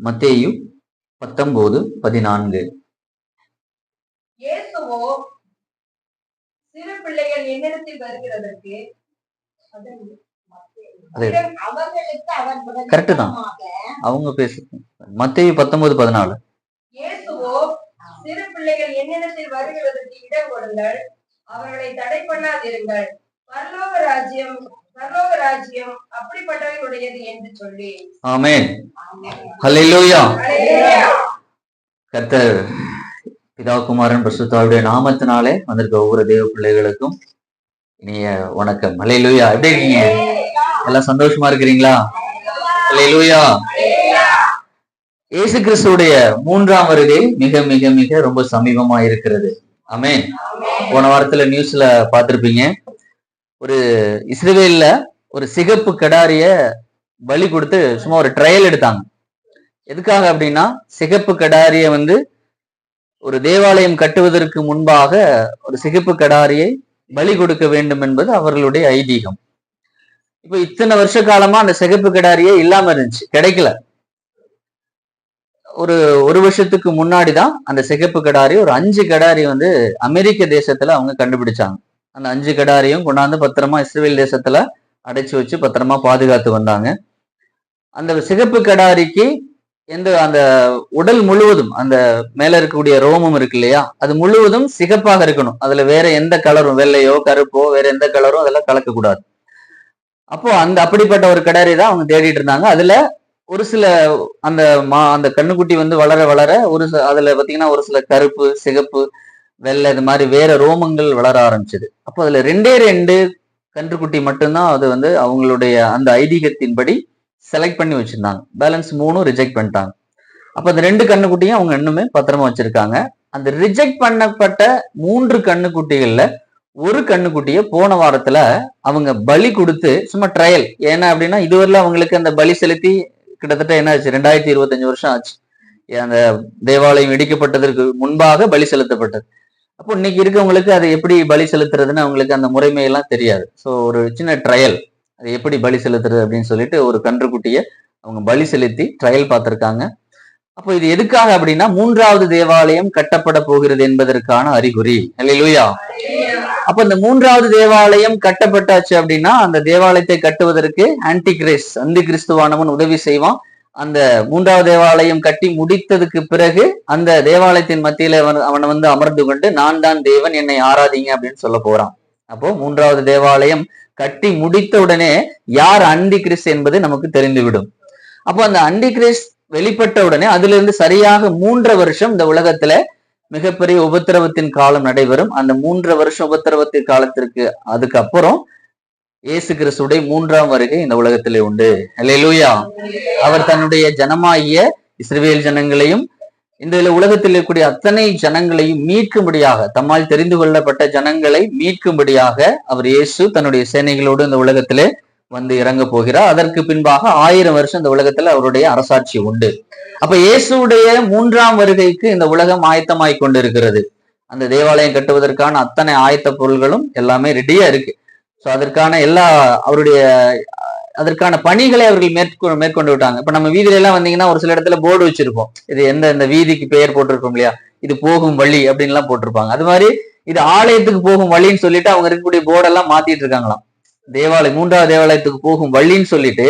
மத்தேயு பத்தொன்பது பதினான்கு. இயேசுவோ சிறு பிள்ளைகள் என்னிடத்தில் வருகிறதற்கு Correct தான். அவங்க பேச மத்தேயு பத்தொன்பது பதினாலு. இயேசுவோ சிறு பிள்ளைகள் என்னிடத்தில் வருகிறதற்கு இடம் கொடுங்கள். அவர்களை தடை பண்ணாதிருங்கள். பரலோக ராஜ்யம் பரலோக ராஜ்யம் அப்படிப்பட்டவர்களுடையது என்று சொல்லி. ஆமென். ஹalleluya. அல்லேலூயா. கர்த்தர் பிதா குமாரன் பிரசுத்தாவுடைய நாமத்தினாலே வந்திருக்க ஒவ்வொரு தேவ பிள்ளைகளுக்கும் இனிய வணக்கம். ஹalleluya. எப்படி இருக்கீங்க? எல்லாம் சந்தோஷமா இருக்கிறீங்களா? ஹalleluya. இயேசு கிறிஸ்துவுடைய மூன்றாம் வருகை மிக மிக மிக ரொம்ப சமீபமா இருக்கிறது. ஆமென். போன வாரத்துல நியூஸ்ல பார்த்திருப்பீங்க. ஒரு இஸ்ரேலில் ஒரு சிகப்பு கடாரிய பலி கொடுத்து சும்மா ஒரு ட்ரையல் எடுத்தாங்க. எதுக்காக அப்படின்னா சிகப்பு கடாரிய வந்து ஒரு தேவாலயம் கட்டுவதற்கு முன்பாக ஒரு சிகப்பு கடாரியை பலி கொடுக்க வேண்டும் என்பது அவர்களுடைய ஐதீகம். இப்போ இத்தனை வருஷ காலமா அந்த சிகப்பு கடாரியே இல்லாம இருந்துச்சு கிடைக்கல. ஒரு ஒரு வருஷத்துக்கு முன்னாடி தான் அந்த சிகப்பு கடாரி ஒரு அஞ்சு கடாரி வந்து அமெரிக்க தேசத்துல அவங்க கண்டுபிடிச்சாங்க. அந்த அஞ்சு கடாரையும் கொண்டாந்து பத்திரமா இஸ்ரேல் தேசத்துல அடைச்சு வச்சு பத்திரமா பாதுகாத்து வந்தாங்க. அந்த சிகப்பு கடாரிக்கு எந்த அந்த உடல் முழுவதும் அந்த மேல இருக்கக்கூடிய ரோமம் இருக்கு இல்லையா அது முழுவதும் சிகப்பாக இருக்கணும். அதுல வேற எந்த கலரும் வெள்ளையோ கருப்போ வேற எந்த கலரும் அதெல்லாம் கலக்கக்கூடாது அப்போ அந்த அப்படிப்பட்ட ஒரு கடாரி தான் அவங்க தேடிட்டு இருந்தாங்க. அதுல ஒரு சில அந்த மா அந்த கண்ணுக்குட்டி வந்து வளர வளர ஒரு சில அதுல பாத்தீங்கன்னா ஒரு சில கருப்பு சிகப்பு வெள்ளை இது மாதிரி வேற ரோமங்கள் வளர ஆரம்பிச்சது. அப்போ அதுல ரெண்டே ரெண்டு கன்றுக்குட்டி மட்டும்தான் அது வந்து அவங்களுடைய அந்த ஐதீகத்தின்படி செலக்ட் பண்ணி வச்சிருந்தாங்க. பேலன்ஸ் மூணும் ரிஜெக்ட் பண்ணிட்டாங்க. அப்போ அந்த ரெண்டு கண்ணுக்குட்டியும் அவங்க இன்னுமே பத்திரமா வச்சிருக்காங்க. அந்த ரிஜெக்ட் பண்ணப்பட்ட மூன்று கண்ணுக்குட்டிகள்ல ஒரு கண்ணுக்குட்டியை போன வாரத்துல அவங்க பலி கொடுத்து சும்மா ட்ரையல் ஏன்னா அப்படின்னா இதுவரையில அவங்களுக்கு அந்த பலி செலுத்தி கிட்டத்தட்ட என்ன ஆச்சு? ரெண்டாயிரத்தி இருபத்தஞ்சு வருஷம் ஆச்சு. அந்த தேவாலயம் இடிக்கப்பட்டதற்கு முன்பாக பலி செலுத்தப்பட்டது. அப்போ இன்னைக்கு இருக்கவங்களுக்கு அதை எப்படி பலி செலுத்துறதுன்னு அவங்களுக்கு அந்த முறைமையெல்லாம் தெரியாது. ஸோ ஒரு சின்ன ட்ரையல் அது எப்படி பலி செலுத்துறது அப்படின்னு சொல்லிட்டு ஒரு கன்றுக்குட்டியை அவங்க பலி செலுத்தி ட்ரையல் பார்த்துருக்காங்க. அப்போ இது எதுக்காக அப்படின்னா மூன்றாவது தேவாலயம் கட்டப்பட போகிறது என்பதற்கான அறிகுறி. இல்லையா அப்ப இந்த மூன்றாவது தேவாலயம் கட்டப்பட்டாச்சு அப்படின்னா அந்த தேவாலயத்தை கட்டுவதற்கு ஆன்டி கிறிஸ் அந்தி கிறிஸ்துவானவன் உதவி செய்வான். அந்த மூன்றாவது தேவாலயம் கட்டி முடித்ததுக்கு பிறகு அந்த தேவாலயத்தின் மத்தியில அவன் அவனை வந்து அமர்ந்து கொண்டு நான் தான் தேவன் என்னை ஆராதிங்க அப்படின்னு சொல்ல போறான். அப்போ மூன்றாவது தேவாலயம் கட்டி முடித்த உடனே யார் அண்டி கிறிஸ் என்பது நமக்கு தெரிந்துவிடும். அப்போ அந்த அண்டி கிறிஸ் வெளிப்பட்ட உடனே அதுல இருந்து சரியாக மூன்றரை வருஷம் இந்த உலகத்துல மிகப்பெரிய உபத்திரவத்தின் காலம் நடைபெறும். அந்த மூன்று வருஷம் உபத்திரவத்தின் காலத்திற்கு அதுக்கப்புறம் இயேசு கிறிஸ்துடைய மூன்றாம் வருகை இந்த உலகத்திலே உண்டு. லூயா அவர் தன்னுடைய ஜனமாகிய இஸ்ரேல் ஜனங்களையும் இந்த உலகத்தில் இருக்கக்கூடிய அத்தனை ஜனங்களையும் மீட்கும்படியாக தம்மால் தெரிந்து கொள்ளப்பட்ட ஜனங்களை மீட்கும்படியாக அவர் இயேசு தன்னுடைய சேனைகளோடு இந்த உலகத்திலே வந்து இறங்க போகிறார். அதற்கு பின்பாக ஆயிரம் வருஷம் இந்த உலகத்துல அவருடைய அரசாட்சி உண்டு. அப்ப இயேசுடைய மூன்றாம் வருகைக்கு இந்த உலகம் ஆயத்தமாய் கொண்டிருக்கிறது. அந்த தேவாலயம் கட்டுவதற்கான அத்தனை ஆயத்த பொருள்களும் எல்லாமே ரெடியா இருக்கு. ஸோ அதற்கான எல்லா அவருடைய அதற்கான பணிகளை அவர்கள் மேற்கொ மேற்கொண்டு விட்டாங்க. இப்போ நம்ம வீதியில எல்லாம் வந்தீங்கன்னா ஒரு சில இடத்துல போர்டு வச்சிருப்போம். இது எந்த இந்த வீதிக்கு பெயர் போட்டிருக்கோம் இல்லையா? இது போகும் வழி அப்படின்லாம் போட்டிருப்பாங்க. அது மாதிரி இது ஆலயத்துக்கு போகும் வழின்னு சொல்லிட்டு அவங்க இருக்கக்கூடிய போர்டெல்லாம் மாத்திட்டு இருக்காங்களாம். தேவாலயம் மூன்றாவது தேவாலயத்துக்கு போகும் வழின்னு சொல்லிட்டு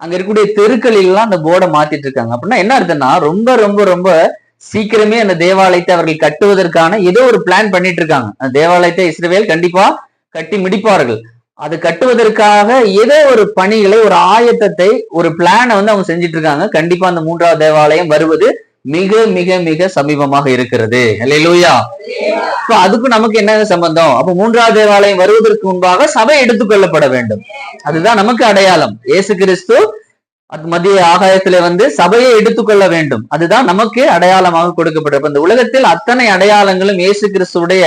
அங்க இருக்கக்கூடிய தெருக்களிலாம் அந்த போர்டை மாத்திட்டு இருக்காங்க. அப்படின்னா என்ன அர்த்தம்னா ரொம்ப ரொம்ப ரொம்ப சீக்கிரமே அந்த தேவாலயத்தை அவர்கள் கட்டுவதற்கான ஏதோ ஒரு பிளான் பண்ணிட்டு இருக்காங்க. அந்த தேவாலயத்தை இஸ்ரவேல் கண்டிப்பா கட்டி முடிப்பார்கள். அது கட்டுவதற்காக ஏதோ ஒரு பணிகளை ஒரு ஆயத்தத்தை ஒரு பிளானை வந்து அவங்க செஞ்சுட்டு இருக்காங்க கண்டிப்பா அந்த மூன்றாவது தேவாலயம் வருவது மிக மிக மிக சமீபமாக இருக்கிறது. இல்லையா இப்ப அதுக்கும் நமக்கு என்ன சம்பந்தம்? அப்ப மூன்றாவது தேவாலயம் வருவதற்கு முன்பாக சபை எடுத்துக்கொள்ளப்பட வேண்டும். அதுதான் நமக்கு அடையாளம். இயேசு கிறிஸ்து மத்திய ஆகாயத்திலே வந்து சபையை எடுத்துக்கொள்ள வேண்டும். அதுதான் நமக்கு அடையாளமாக கொடுக்கப்படும். இந்த உலகத்தில் அத்தனை அடையாளங்களும் இயேசு கிறிஸ்துடைய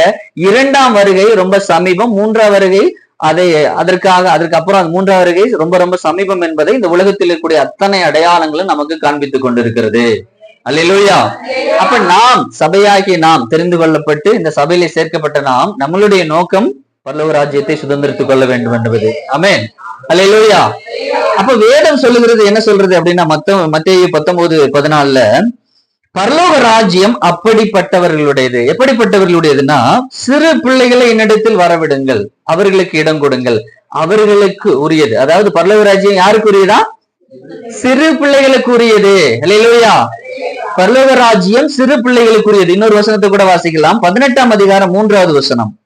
இரண்டாம் வருகை ரொம்ப சமீபம். மூன்றாம் வருகை அதை அதற்காக அதற்கு அப்புறம் மூன்றாம் வருகை ரொம்ப ரொம்ப சமீபம் என்பதை இந்த உலகத்தில் இருக்கக்கூடிய அத்தனை அடையாளங்களும் நமக்கு காண்பித்துக் கொண்டிருக்கிறது. அல்லேலூயா. அப்ப நாம் சபையாகி நாம் தெரிந்து கொள்ளப்பட்டு இந்த சபையில சேர்க்கப்பட்ட நாம் நம்மளுடைய நோக்கம் பல்லவ ராஜ்யத்தை சுதந்திரித்துக் கொள்ள வேண்டும் என்பது. ஆமென் அல்லேலூயா அப்ப வேதம் சொல்லுகிறது என்ன சொல்றது அப்படின்னா மத்த மத்திய பத்தொன்பது பதினாலுல பரலோக ராஜ்யம் அப்படிப்பட்டவர்களுடையது. எப்படிப்பட்டவர்களுடையதுன்னா சிறு பிள்ளைகளை என்னிடத்தில் வரவிடுங்கள் அவர்களுக்கு இடம் கொடுங்கள். அவர்களுக்கு உரியது. அதாவது பரலோக ராஜ்யம் யாருக்கு உரியதா? சிறு பிள்ளைகளுக்கு உரியது. இல்லையா பரலோக ராஜ்யம் சிறு பிள்ளைகளுக்கு உரியது. இன்னொரு வசனத்தை கூட வாசிக்கலாம். பதினெட்டாம் அதிகாரம் மூன்றாவது வசனம் பதினெட்டு மூணு நீங்கள் மனம் திரும்பி சிறு பிள்ளை சிறு பிள்ளை நீங்கள் மனம்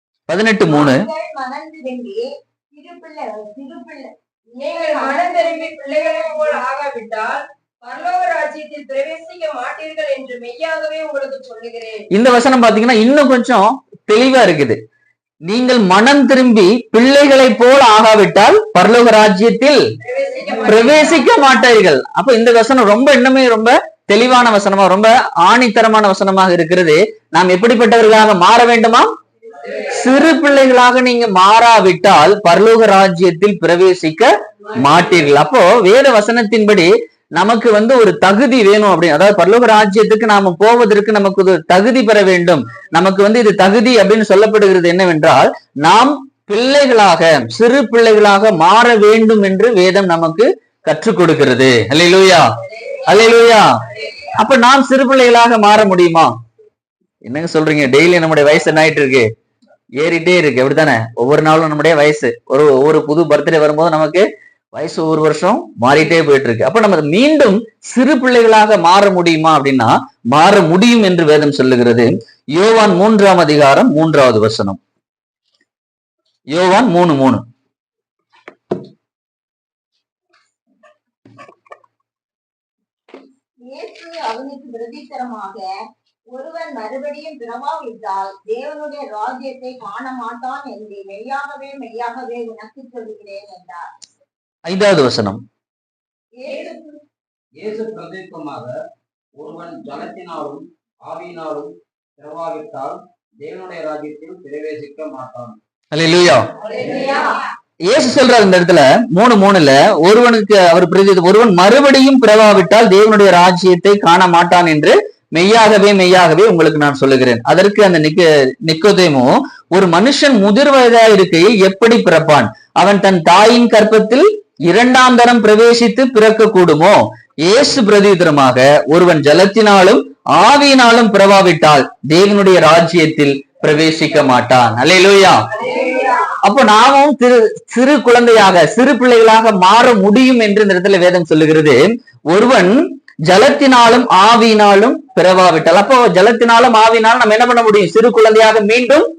திரும்பி பிள்ளைகளைப் போல் ஆகாவிட்டால் பரலோக ராஜ்யத்தில் பிரவேசிக்க மாட்டீர்கள் என்று மெய்யாகவே உங்களுக்கு சொல்லுகிறேன். இந்த வசனம் பாத்தீங்கன்னா இன்னும் கொஞ்சம் தெளிவா இருக்குது. நீங்கள் மனம் திரும்பி பிள்ளைகளைப் போல் ஆகாவிட்டால் பரலோக ராஜ்யத்தில் பிரவேசிக்க மாட்டீர்கள். பிரவேசிக்க மாட்டார்கள். அப்ப இந்த வசனம் ரொம்ப இன்னுமே ரொம்ப தெளிவான வசனமா ரொம்ப ஆணித்தரமான வசனமாக இருக்கிறது. நாம் எப்படிப்பட்டவர்களாக மாற வேண்டுமா சிறு பிள்ளைகளாக நீங்க மாறாவிட்டால் பரலோக ராஜ்யத்தில் பிரவேசிக்க மாட்டீர்கள். அப்போ வேத வசனத்தின்படி நமக்கு வந்து ஒரு தகுதி வேணும் அப்படின்னு. அதாவது பரலோக ராஜ்யத்துக்கு நாம போவதற்கு நமக்கு ஒரு தகுதி பெற வேண்டும். நமக்கு வந்து இது தகுதி அப்படின்னு சொல்லப்படுகிறது என்னவென்றால் நாம் பிள்ளைகளாக சிறு பிள்ளைகளாக மாற வேண்டும் என்று வேதம் நமக்கு கற்றுக் கொடுக்கிறது. அல்லேலூயா. அல்லேலூயா. அப்ப நாம் சிறு பிள்ளைகளாக மாற முடியுமா? என்னங்க சொல்றீங்க? டெய்லி நம்முடைய வயசு என்ன ஆயிட்டு இருக்கு? ஏறிட்டே இருக்கு. அப்படித்தானே ஒவ்வொரு நாளும் நம்முடைய வயசு. ஒரு ஒவ்வொரு புது பர்த்டே வரும்போது நமக்கு வயசு ஒவ்வொரு வருஷம் மாறிட்டே போயிட்டு இருக்கு அப்ப நம்ம மீண்டும் சிறு பிள்ளைகளாக மாற முடியுமா அப்படின்னா மாற முடியும் என்று வேதம் சொல்லுகிறது. யோவான் மூன்றாம் அதிகாரம் மூன்றாவது வசனம். யோவான் மூணு மூணு. அவனுக்கு பிரதித்தரமாக ஒருவன் மறுபடியும் பிறவாவிட்டால் தேவனுடைய ராஜ்யத்தை காண மாட்டான் என்று மெய்யாகவே மெய்யாகவே உனக்கு சொல்லுகிறேன் என்றார். ஐந்தாவது வசனம். இயேசு பிரதித்தமாக ஒருவன் ஜலத்தினாலும் ஆவியினாலும் பிறவாவிட்டால் தேவனுடைய ராஜ்யத்தில் பிரவேசிக்க மாட்டான். இயேசு சொல்றாரு இந்த இடத்துல மூணு மூணுல ஒருவனுக்கு அவர் பிரதி ஒருவன் மறுபடியும் பிறவாவிட்டால் தேவனுடைய ராஜ்யத்தை காண மாட்டான் என்று மெய்யாகவே மெய்யாகவே உங்களுக்கு நான் சொல்லுகிறேன். அதற்கு அந்த நிக்க நிக்கோதேமோ ஒரு மனுஷன் முதிர் வயதா இருக்கையில் எப்படி பிறப்பான்? அவன் தன் தாயின் கற்பத்தில் இரண்டாம் தரம் பிரவேசித்து பிறக்க கூடுமோ இயேசு பிரதீதரமாக ஒருவன் ஜலத்தினாலும் ஆவியினாலும் பிறவாவிட்டால் தேவனுடைய ராஜ்யத்தில் பிரவேசிக்க மாட்டான். அல்லேலூயா. அப்போ நாமும் திரு சிறு குழந்தையாக சிறு பிள்ளைகளாக மாற முடியும் என்று இந்த இடத்துல வேதம் சொல்லுகிறது. ஒருவன் ஜலத்தினாலும் ஆவியினாலும் பிறவாவிட்டால். அப்போ ஜலத்தினாலும் ஆவினாலும் நம்ம என்ன பண்ண முடியும்? சிறு குழந்தையாக மீண்டும்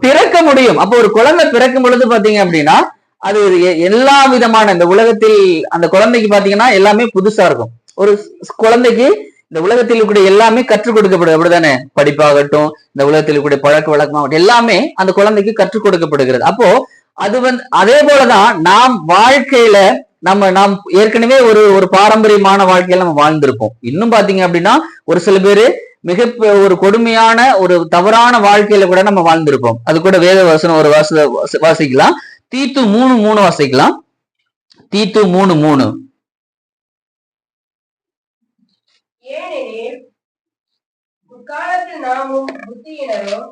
பிறக்க முடியும். அப்போ ஒரு குழந்தை பிறக்கும் பொழுது பாத்தீங்க அப்படின்னா அது ஒரு எ- எல்லா விதமான இந்த உலகத்தில் அந்த குழந்தைக்கு பாத்தீங்கன்னா எல்லாமே புதுசா இருக்கும். ஒரு குழந்தைக்கு இந்த உலகத்தில் இருக்கக்கூடிய எல்லாமே கற்றுக் கொடுக்கப்படுது. அப்படிதானே படிப்பாகட்டும் இந்த உலகத்தில் இருக்கக்கூடிய பழக்க வழக்கமாகட்டும் எல்லாமே அந்த குழந்தைக்கு கற்றுக் கொடுக்கப்படுகிறது. அப்போ அது வந்து அதே போலதான் நாம் வாழ்க்கையில நம்ம நாம் ஏற்கனவே ஒரு ஒரு பாரம்பரியமான வாழ்க்கையில நம்ம வாழ்ந்திருப்போம். இன்னும் பாத்தீங்க அப்படின்னா ஒரு சில பேரு மிக ஒரு கொடுமையான ஒரு தவறான வாழ்க்கையில கூட நம்ம வாழ்ந்திருப்போம். அது கூட வேத வசனம் ஒரு வாச வாசிக்கலாம். தீத்து மூணு மூணு வாசிக்கலாம். தீத்து மூணு மூணு. நாமும் புத்தியினரும்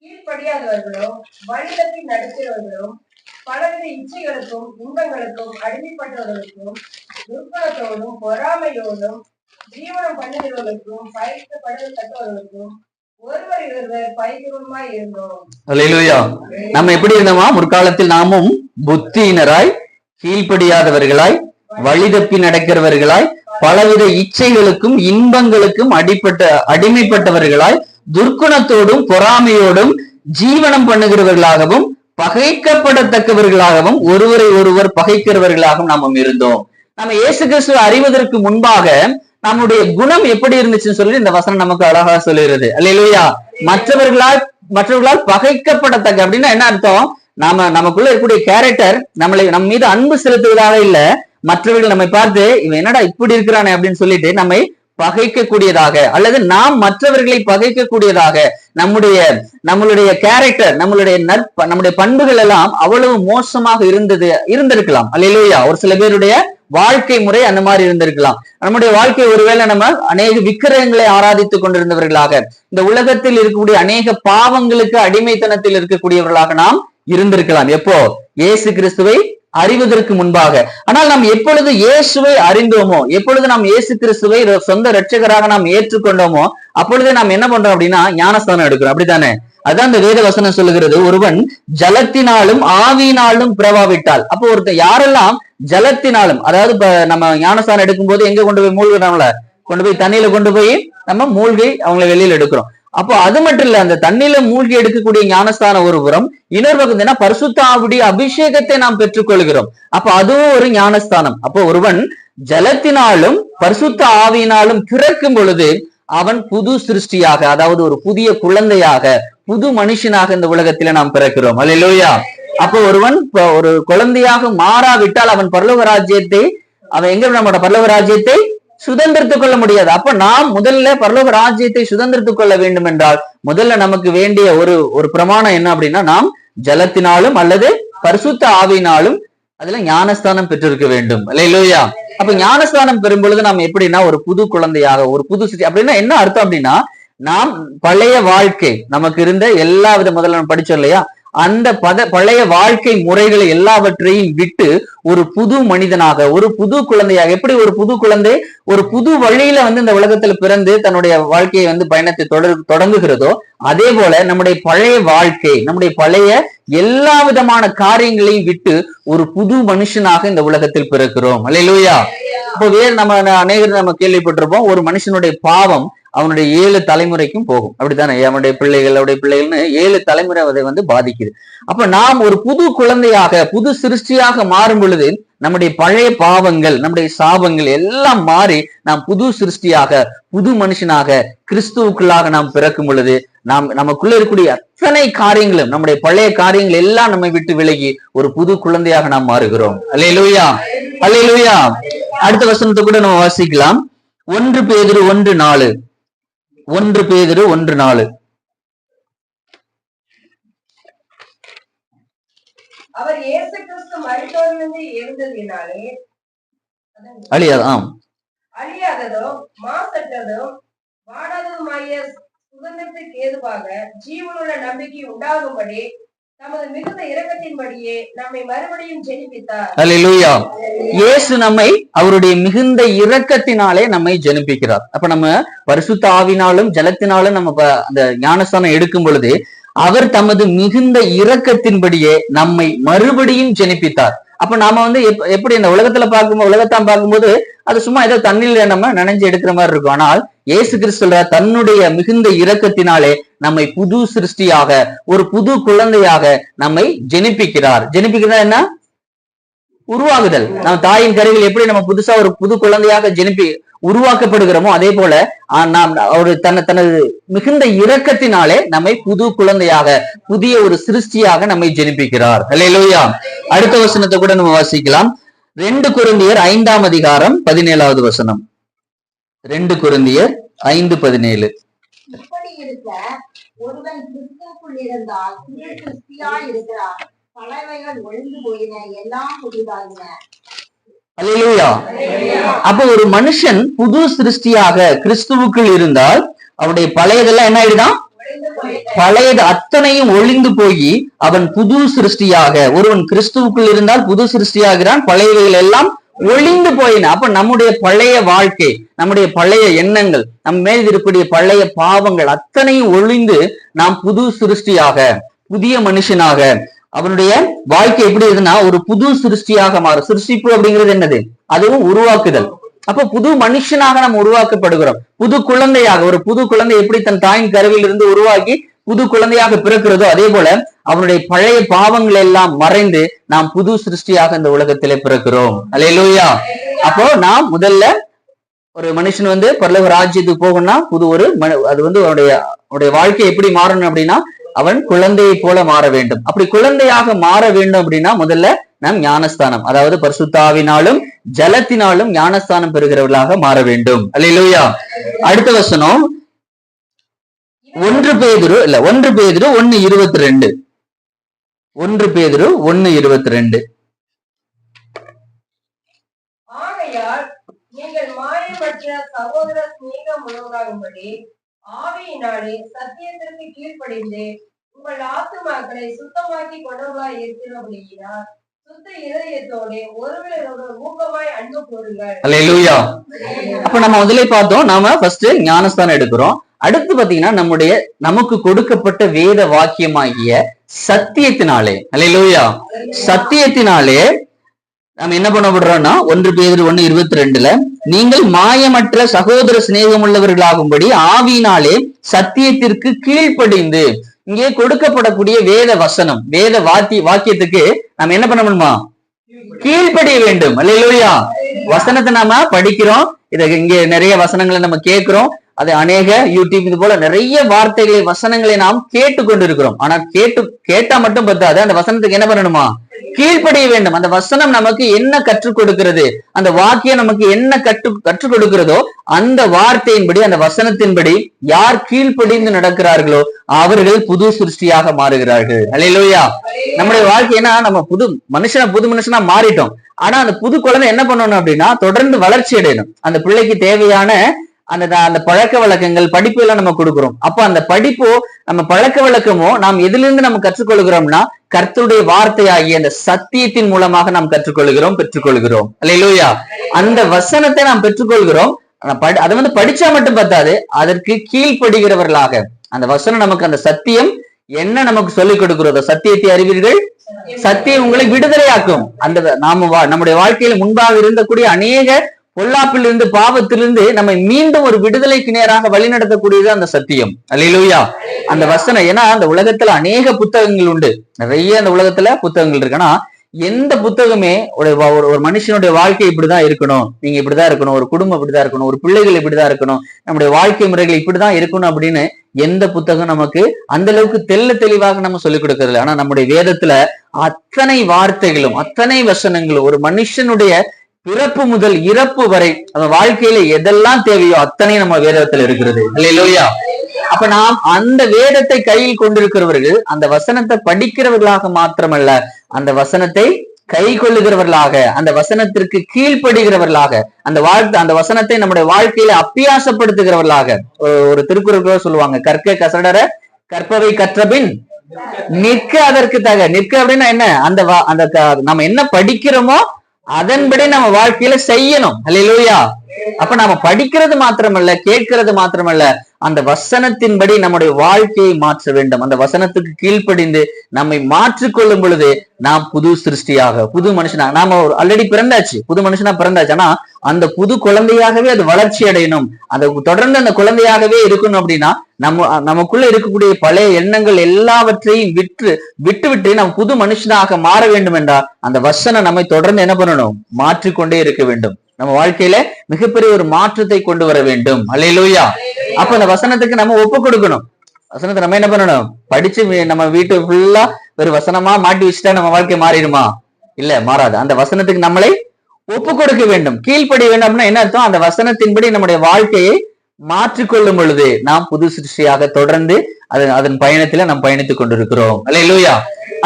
கீழ்ப்படியாதவர்களும் வணிகத்தில் நடக்கிறவர்களும் பலவித இச்சைகளுக்கும் இன்பங்களுக்கும் அடிமைப்பட்டவர்களுக்கும் துர்ப்பணத்தோடும் பொறாமையோடும் ஜீவனம் பண்ணுகிறவர்களுக்கும் பயிற்சப்படுத்தக்கவர்களுக்கும் ஒருவரை நம்ம எப்படி இருந்தோமா? முற்காலத்தில் நாமும் புத்தியினராய் கீழ்ப்படியாதவர்களாய் வழிதப்பி நடக்கிறவர்களாய் பலவித இச்சைகளுக்கும் இன்பங்களுக்கும் அடிப்பட்ட அடிமைப்பட்டவர்களாய் துர்க்குணத்தோடும் பொறாமையோடும் ஜீவனம் பண்ணுகிறவர்களாகவும் பகைக்கப்படத்தக்கவர்களாகவும் ஒருவரை ஒருவர் பகைக்கிறவர்களாகவும் நாம் இருந்தோம். நம்ம இயேசு கிறிஸ்துவை அறிவதற்கு முன்பாக நம்முடைய குணம் எப்படி இருந்துச்சுன்னு சொல்லி இந்த வசனம் நமக்கு அழகா சொல்லுகிறது. இல்லையா மற்றவர்களால் மற்றவர்களால் பகைக்கப்படத்தக்க அப்படின்னா என்ன அர்த்தம்? நாம நமக்குள்ள இருக்கக்கூடிய கேரக்டர் நம்மளை நம்ம மீது அன்பு செலுத்துவதாக இல்ல. மற்றவர்கள் நம்மை பார்த்து இவன் என்னடா இப்படி இருக்கிறானே? அப்படின்னு சொல்லிட்டு நம்மை பகைக்கக்கூடியதாக அல்லது நாம் மற்றவர்களை பகைக்கக்கூடியதாக நம்முடைய நம்மளுடைய கேரக்டர் நம்மளுடைய நற்ப நம்முடைய பண்புகள் எல்லாம் அவ்வளவு மோசமாக இருந்தது இருந்திருக்கலாம். அல்லையா ஒரு சில பேருடைய வாழ்க்கை முறை அந்த மாதிரி இருந்திருக்கலாம். நம்முடைய வாழ்க்கை ஒருவேளை நம்ம அநேக விக்கிரகங்களை ஆராதித்துக் கொண்டிருந்தவர்களாக இந்த உலகத்தில் இருக்கக்கூடிய அநேக பாவங்களுக்கு அடிமைத்தனத்தில் இருக்கக்கூடியவர்களாக நாம் இருந்திருக்கலாம். எப்போ? இயேசு கிறிஸ்துவை அறிவதற்கு முன்பாக. ஆனால் நாம் எப்பொழுது இயேசுவை அறிந்தோமோ எப்பொழுது நாம் இயேசு கிறிஸ்துவை சொந்த ரட்சகராக நாம் ஏற்றுக்கொண்டோமோ அப்பொழுதே நாம் என்ன பண்றோம் அப்படின்னா ஞானஸ்தானம் எடுக்கிறோம். அப்படித்தானே? அதான் அந்த வேத வசனம் சொல்லுகிறது. ஒருவன் ஜலத்தினாலும் ஆவியினாலும் பிறவாவிட்டால் அப்போ ஒருத்தர் யாரெல்லாம் ஜலத்தினாலும் அதாவது இப்ப நம்ம ஞானஸ்தானம் எடுக்கும்போது எங்க கொண்டு போய் மூழ்கிறாங்களா? கொண்டு போய் தண்ணியில கொண்டு போய் நம்ம மூழ்கி அவங்களை வெளியில எடுக்கிறோம். அப்போ அது மட்டும் இல்ல அந்த தண்ணியில மூழ்கி எடுக்கக்கூடிய ஞானஸ்தானம் ஒருபுறம் இன்னொரு பக்கம் என்ன பரிசுத்த ஆவுடைய அபிஷேகத்தை நாம் பெற்றுக்கொள்கிறோம். அப்ப அதுவும் ஒரு ஞானஸ்தானம். அப்போ ஒருவன் ஜலத்தினாலும் பரிசுத்த ஆவியினாலும் பிறக்கும் பொழுது அவன் புது சிருஷ்டியாக அதாவது ஒரு புதிய குழந்தையாக புது மனுஷனாக இந்த உலகத்தில நாம் பிறக்கிறோம். அல்லேலூயா அப்போ ஒருவன் ஒரு குழந்தையாக மாறாவிட்டால் அவன் பரலோக ராஜ்யத்தை அவன் எங்க நம்மளோட பரலோக ராஜ்யத்தை சுதந்திரத்துக் கொள்ள முடியாது. அப்ப நாம் முதல்ல பரலோக ராஜ்யத்தை சுதந்திரத்துக் கொள்ள வேண்டும் என்றால் முதல்ல நமக்கு வேண்டிய ஒரு ஒரு பிரமாணம் என்ன அப்படின்னா நாம் ஜலத்தினாலும் அல்லது பரிசுத்த ஆவினாலும் அதுல ஞானஸ்தானம் பெற்றிருக்க வேண்டும். இல்லையா அப்ப ஞானஸ்தானம் பெறும் பொழுது நாம் எப்படின்னா ஒரு புது குழந்தையாக ஒரு புது சிட்டி அப்படின்னா என்ன அர்த்தம் அப்படின்னா நாம் பழைய வாழ்க்கை நமக்கு இருந்த எல்லா வித முதல்ல நம்ம படிச்சோம் இல்லையா? அந்த பத பழைய வாழ்க்கை முறைகளை எல்லாவற்றையும் விட்டு ஒரு புது மனிதனாக ஒரு புது குழந்தையாக எப்படி ஒரு புது குழந்தை ஒரு புது வழியில வந்து இந்த உலகத்துல பிறந்து தன்னுடைய வாழ்க்கையை வந்து பயணத்தை தொடர் தொடங்குகிறதோ அதே போல நம்முடைய பழைய வாழ்க்கை நம்முடைய பழைய எல்லா விதமான காரியங்களையும் விட்டு ஒரு புது மனுஷனாக இந்த உலகத்தில் பிறக்கிறோம். அல்லேலூயா. இப்போ வேறு நம்ம அநேகர் நம்ம கேள்விப்பட்டிருப்போம் ஒரு மனுஷனுடைய பாவம் அவனுடைய ஏழு தலைமுறைக்கும் போகும். அப்படித்தானே? அவனுடைய பிள்ளைகள் அவருடைய பிள்ளைகள்னு ஏழு தலைமுறை அதை வந்து பாதிக்குது. அப்ப நாம் ஒரு புது குழந்தையாக புது சிருஷ்டியாக மாறும் பொழுது நம்முடைய பழைய பாவங்கள் நம்முடைய சாபங்கள் எல்லாம் மாறி நாம் புது சிருஷ்டியாக புது மனுஷனாக கிறிஸ்துவுக்குள்ளாக நாம் பிறக்கும் பொழுது நாம் நமக்குள்ள இருக்கக்கூடிய அத்தனை காரியங்களும் நம்முடைய பழைய காரியங்கள் எல்லாம் நம்மை விட்டு விலகி ஒரு புது குழந்தையாக நாம் மாறுகிறோம். அல்லேலூயா! அல்லேலூயா! அடுத்த வசனத்தை கூட நம்ம வாசிக்கலாம். ஒன்று பேதிரு ஒன்று நாலு. ஒன்று பேதுரு ஒன்று நாலு. அவர் இயேசு கிறிஸ்து மரித்தோரிலிருந்து எழுந்ததினாலே அழியாது ஆம். அழியாததும் மாசற்றதும் வாடாததுமாகிய சுதந்திரத்துக்கு ஏதுவாக ஜீவனுள்ள நம்பிக்கை உண்டாகும்படி தமது மிகுந்த இரக்கத்தின்படியே நம்மை மறுபடியும் ஜெனிப்பித்தார். அல்லேலூயா இயேசு நம்மை அவருடைய மிகுந்த இரக்கத்தினாலே நம்மை ஜெனிப்பிக்கிறார். அப்ப நம்ம பரிசுத்த ஆவினாலும் ஜலத்தினாலும் நம்ம அந்த ஞானஸ்தானம் எடுக்கும் பொழுது அவர் தமது மிகுந்த இரக்கத்தின்படியே நம்மை மறுபடியும் ஜெனிப்பித்தார். அப்ப நாம வந்து எப்- எப்படி இந்த உலகத்துல பார்க்கும்போது உலகத்தான் பார்க்கும்போது அது சும்மா ஏதோ தண்ணீர்ல நம்ம நனைஞ்சு எடுக்கிற மாதிரி இருக்கும். ஆனால் இயேசு கிறிஸ்து தன்னுடைய மிகுந்த இரக்கத்தினாலே நம்மை புது சிருஷ்டியாக ஒரு புது குழந்தையாக நம்மை ஜெனிப்பிக்கிறார். ஜெனிப்பிக்கிறதா என்ன? உருவாகுதல். நம்ம தாயின் கருவில் எப்படி நம்ம புதுசா ஒரு புது குழந்தையாக ஜெனிப்பி உருவாக்கப்படுகிறோமோ அதே போல நாம் ஒரு தன்னை தனது மிகுந்த இரக்கத்தினாலே நம்மை புது குழந்தையாக புதிய ஒரு சிருஷ்டியாக நம்மை ஜெனிப்பிக்கிறார். அல்லேலூயா அடுத்த வசனத்தை கூட நம்ம வாசிக்கலாம். ரெண்டு குருந்தியர் ஐந்தாம் அதிகாரம் பதினேழாவது வசனம். ரெண்டு குருந்தியர் ஐந்து பதினேழு. ஒருவன் இருந்தால் ஒழிந்து போயின எல்லாம் புதிதாகின அப்ப ஒரு மனுஷன் புது சிருஷ்டியாக கிறிஸ்துவுக்குள் இருந்தால் அவருடைய பழையதெல்லாம் என்ன ஆயிடுதான் பழையது அத்தனையும் ஒளிந்து போய் அவன் புது சிருஷ்டியாக ஒருவன் கிறிஸ்துவுக்குள் இருந்தால் புது சிருஷ்டியாகிறான் பழையவைகள் எல்லாம் ஒளிந்து போயின. அப்ப நம்முடைய பழைய வாழ்க்கை நம்முடைய பழைய எண்ணங்கள் நம் மேல் இருக்கக்கூடிய பழைய பாவங்கள் அத்தனையும் ஒளிந்து நாம் புது சிருஷ்டியாக புதிய மனுஷனாக அவனுடைய வாழ்க்கை எப்படி இருக்குன்னா ஒரு புது சிருஷ்டியாக மாறும். சிருஷ்டிப்பு அப்படிங்கிறது என்னது? அதுவும் உருவாக்குதல். அப்ப புது மனுஷனாக நம்ம உருவாக்கப்படுகிறோம். புது குழந்தையாக ஒரு புது குழந்தை எப்படி தன் தாயின் கருவில் இருந்து உருவாக்கி புது குழந்தையாக பிறக்கிறதோ அதே போல அவனுடைய பழைய பாவங்கள் எல்லாம் மறைந்து நாம் புது சிருஷ்டியாக இந்த உலகத்திலே பிறக்கிறோம். அல்லையா அப்போ நாம் முதல்ல ஒரு மனுஷன் வந்து பரலோக ராஜ்யத்துக்கு போகணும்னா புது ஒரு மனு- அது வந்து அவனுடைய அவனுடைய வாழ்க்கை எப்படி மாறணும் அப்படின்னா அவன் குழந்தையை போல மாற வேண்டும். அப்படி குழந்தையாக மாற வேண்டும் அப்படின்னா முதல்ல நாம் ஞானஸ்தானம் அதாவது பரிசுத்தாவினாலும் ஜலத்தினாலும் ஞானஸ்தானம் பெறுகிறவர்களாக மாற வேண்டும். அல்லையா அடுத்த வசனம். ஒன்று பேதுரு இல்ல ஒன்று பேதுரு ஒன்னு இருபத்தி ரெண்டு. ஒன்று பேதுரு ஒன்னு இருபத்தி ரெண்டு நீங்கள் மாயமற்ற சகோதர சிநேகம் உள்ளவராகும்படி ஆவியினாலே சத்தியத்திற்கு கீழ்ப்படிந்து உங்கள் ஆத்துமாக்களை சுத்தமாக்கி கொண்டவர்களாய் அல்லேலூயா அப்ப நம்ம முதல்ல பார்த்தோம் நாம ஃபர்ஸ்ட் ஞானஸ்தானம் எடுக்கிறோம். அடுத்து பாத்தீங்கன்னா நம்முடைய நமக்கு கொடுக்கப்பட்ட வேத வாக்கியமாகிய சத்தியத்தினாலே. அல்லேலூயா சத்தியத்தினாலே நம்ம என்ன பண்ண விடுறோம்னா ஒன்று பேர் ஒண்ணு இருபத்தி ரெண்டுல நீங்கள் மாயமற்ற சகோதர சிநேகம் உள்ளவர்களாகும்படி ஆவியினாலே சத்தியத்திற்கு கீழ்ப்படிந்து இங்கே கொடுக்கப்படக்கூடிய வேத வசனம் வேத வாத்தி வாக்கியத்துக்கு நாம் என்ன பண்ண முடியுமா? கீழ்ப்படிய வேண்டும். இல்லையா வசனத்தை நாம படிக்கிறோம். இத இங்க நிறைய வசனங்களை நம்ம கேட்கிறோம். அது அநேக யூடியூப் இது போல நிறைய வார்த்தைகளை வசனங்களை நாம் கேட்டு கொண்டிருக்கிறோம் ஆனா கேட்டு கேட்டா மட்டும் பத்தாது. அந்த வசனத்துக்கு என்ன பண்ணணுமா? கீழ்ப்படிய வேண்டும். அந்த வசனம் நமக்கு என்ன கற்றுக் கொடுக்கிறது? அந்த வாக்கியம் நமக்கு என்ன கற்று கற்றுக் கொடுக்கிறதோ அந்த வார்த்தையின்படி அந்த வசனத்தின்படி யார் கீழ்ப்படிந்து நடக்கிறார்களோ அவர்கள் புது சிருஷ்டியாக மாறுகிறார்கள். அலையிலோயா நம்முடைய வாழ்க்கைனா நம்ம புது மனுஷனா புது மனுஷனா மாறிட்டோம். ஆனா அந்த புது குழந்தை என்ன பண்ணணும் அப்படின்னா தொடர்ந்து வளர்ச்சி அடையணும். அந்த பிள்ளைக்கு தேவையான அந்த அந்த பழக்க வழக்கங்கள் படிப்பு எல்லாம் நம்ம கொடுக்கிறோம். அப்போ அந்த படிப்போ நம்ம பழக்க வழக்கமோ நாம் எதிலிருந்து நம்ம கற்றுக்கொள்கிறோம்னா கர்த்தருடைய வார்த்தையாகிய அந்த சத்தியத்தின் மூலமாக நாம் கற்றுக்கொள்கிறோம் பெற்றுக்கொள்கிறோம். இல்லையா அந்த வசனத்தை நாம் பெற்றுக்கொள்கிறோம். ஆனா அதை வந்து படிச்சா மட்டும் பத்தாது. அதற்கு கீழ்ப்படுகிறவர்களாக. அந்த வசனம் நமக்கு அந்த சத்தியம் என்ன நமக்கு சொல்லிக் கொடுக்கிறதோ சத்தியத்தை அறிவீர்கள். சத்தியம் உங்களை விடுதலையாக்கும். அந்த நாம வா- நம்முடைய வாழ்க்கையில முன்பாக இருந்தக்கூடிய அநேக பொல்லாப்பிலிருந்து பாவத்திலிருந்து நம்மை மீண்டும் ஒரு விடுதலைக்கு நேராக வழிநடத்தக்கூடியது அந்த சத்தியம். அல்லேலூயா. அந்த வசனம் ஏன்னா அந்த உலகத்துல அநேக புத்தகங்கள் உண்டு. நிறைய அந்த உலகத்துல புத்தகங்கள் இருக்கு. ஆனா எந்த புத்தகமே ஒரு ஒரு மனுஷனுடைய வாழ்க்கை இப்படிதான் இருக்கணும். நீங்க இப்படிதான் இருக்கணும். ஒரு குடும்பம் இப்படிதான் இருக்கணும். ஒரு பிள்ளைகள் இப்படிதான் இருக்கணும். நம்முடைய வாழ்க்கை முறைகள் இப்படிதான் இருக்கணும் அப்படின்னு எந்த புத்தகம் நமக்கு அந்த அளவுக்கு தெள்ள தெளிவாக நம்ம சொல்லிக் கொடுக்கறது ஆனா நம்முடைய வேதத்துல அத்தனை வார்த்தைகளும் அத்தனை வசனங்களும் ஒரு மனுஷனுடைய பிறப்பு முதல் இறப்பு வரை அந்த வாழ்க்கையில எதெல்லாம் தேவையோ அத்தனையும் நம்ம வேதத்துல இருக்கிறது. இல்லையா அப்ப நாம் அந்த வேதத்தை கையில் கொண்டிருக்கிறவர்கள் அந்த வசனத்தை படிக்கிறவர்களாக மாத்திரமல்ல அந்த வசனத்தை கை கொள்ளுகிறவர்களாக அந்த வசனத்திற்கு கீழ்ப்படுகிறவர்களாக அந்த வாழ்க்கை அந்த வசனத்தை நம்முடைய வாழ்க்கையில அப்பியாசப்படுத்துகிறவர்களாக ஒரு- திருக்குறள் சொல்லுவாங்க கற்க கசடர கற்பவை கற்றபின் நிற்க அதற்கு தக. நிற்க அப்படின்னா என்ன? அந்த வா- அந்த நம்ம என்ன படிக்கிறோமோ அதன்படி நம்ம வாழ்க்கையில செய்யணும். அல்லேலூயா அப்ப நாம படிக்கிறது மாத்திரமல்ல கேட்கிறது மாத்திரமல்ல அந்த வசனத்தின்படி நம்முடைய வாழ்க்கையை மாற்ற வேண்டும். அந்த வசனத்துக்கு கீழ்ப்படிந்து நம்மை மாற்றிக்கொள்ளும் பொழுது நாம் புது சிருஷ்டியாக புது மனுஷனாக நாம ஆல்ரெடி பிறந்தாச்சு புது மனுஷனா பிறந்தாச்சு. ஆனா அந்த புது குழந்தையாகவே அது வளர்ச்சி அடையணும். அந்த தொடர்ந்து அந்த குழந்தையாகவே இருக்கணும் அப்படின்னா நம்ம நமக்குள்ள இருக்கக்கூடிய பழைய எண்ணங்கள் எல்லாவற்றையும் விற்று விட்டு விட்டு நாம் புது மனுஷனாக மாற வேண்டும் என்றால் அந்த வசனம் நம்மை தொடர்ந்து என்ன பண்ணணும்? மாற்றிக்கொண்டே இருக்க வேண்டும். நம்ம வாழ்க்கையில மிகப்பெரிய ஒரு மாற்றத்தை கொண்டு வர வேண்டும். அல்லேலூயா அப்ப அந்த வசனத்துக்கு நம்ம ஒப்பு கொடுக்கணும். வசனத்தை நம்ம என்ன பண்ணணும்? படிச்சு நம்ம வீட்டு ஃபுல்லா ஒரு வசனமா மாட்டி வச்சுட்டா நம்ம வாழ்க்கை மாறிடுமா? இல்ல மாறாது. அந்த வசனத்துக்கு நம்மளை ஒப்பு கொடுக்க வேண்டும். கீழ்ப்படி வேண்டும் அப்படின்னா என்ன அர்த்தம்? அந்த வசனத்தின்படி நம்முடைய வாழ்க்கையை மாற்றிக்கொள்ளும் பொழுது நாம் புது சிருஷ்டியாக தொடர்ந்து அதன் அதன் பயணத்துல நாம் பயணித்துக் கொண்டிருக்கிறோம். அல்லேலூயா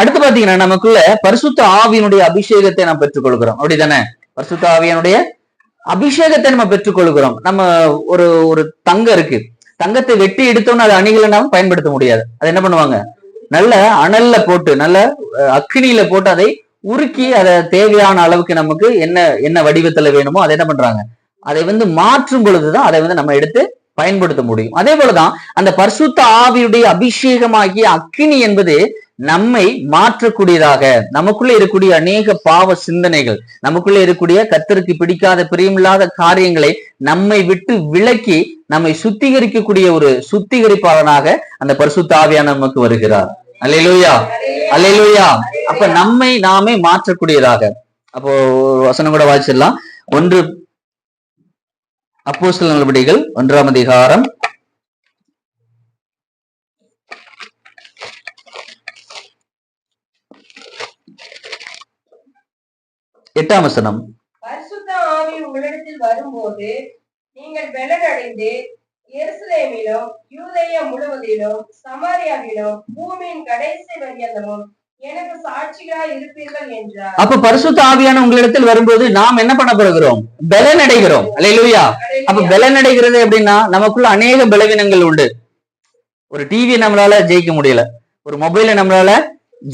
அடுத்து பாத்தீங்கன்னா நமக்குள்ள பரிசுத்த ஆவியினுடைய அபிஷேகத்தை நாம் பெற்றுக்கொள்கிறோம் அப்படிதானே பரிசுத்த ஆவியனுடைய அபிஷேகத்தை நம்ம பெற்றுக்கொள்கிறோம். நம்ம ஒரு ஒரு தங்கம் இருக்கு. தங்கத்தை வெட்டி எடுத்தோம்னு அதை அணிகளை நாம் பயன்படுத்த முடியாது. அது என்ன பண்ணுவாங்க? நல்ல அனல்ல போட்டு நல்ல அக்னியில போட்டு அதை உருக்கி அதை தேவையான அளவுக்கு நமக்கு என்ன என்ன வடிவத்துல வேணுமோ அதை என்ன பண்றாங்க? அதை வந்து மாற்றும் பொழுதுதான் அதை வந்து நம்ம எடுத்து பயன்படுத்த முடியும். அதே போலதான் அந்த பரிசுத்த ஆவியுடைய அபிஷேகமாகிய அக்கினி என்பது நம்மை மாற்றக்கூடியதாக நமக்குள்ள இருக்கக்கூடிய அநேக பாவ சிந்தனைகள் நமக்குள்ள இருக்கக்கூடிய கத்தருக்கு பிடிக்காத பிரியமில்லாத காரியங்களை நம்மை விட்டு விலக்கி நம்மை சுத்திகரிக்கக்கூடிய ஒரு சுத்திகரிப்பாளனாக அந்த பரிசுத்த ஆவியான நமக்கு வருகிறார். அல்லையிலோயா அல்லேலூயா அப்ப நம்மை நாமே மாற்றக்கூடியதாக. அப்போ வசனம் கூட வாசிச்சிடலாம். ஒன்று அப்போஸ்தலர் நடவடிக்கைகள் ஒன்றாம் அதிகாரம். எட்டாம் வசனம். பரிசுத்த ஆவி உங்களிடத்தில் வரும்போது நீங்கள் பெலனடைந்து எருசலேமிலும் யூதேயா முழுவதிலும் சமாரியாவிலும் பூமியின் கடைசி பரியந்தமும் எனக்கு சாட்சிகளாய் இருப்பீர்கள் என்றார். அப்ப பரிசுத்த ஆவியான உங்களிடத்தில் வரும்போது நாம் என்ன பண்ண போகிறோம்? பலன் அடைகிறோம் அப்ப பலன் அடைகிறது அப்படின்னா நமக்குள்ள அநேக பலவீனங்கள் உண்டு. ஒரு டிவியை நம்மளால ஜெயிக்க முடியல. ஒரு மொபைலை நம்மளால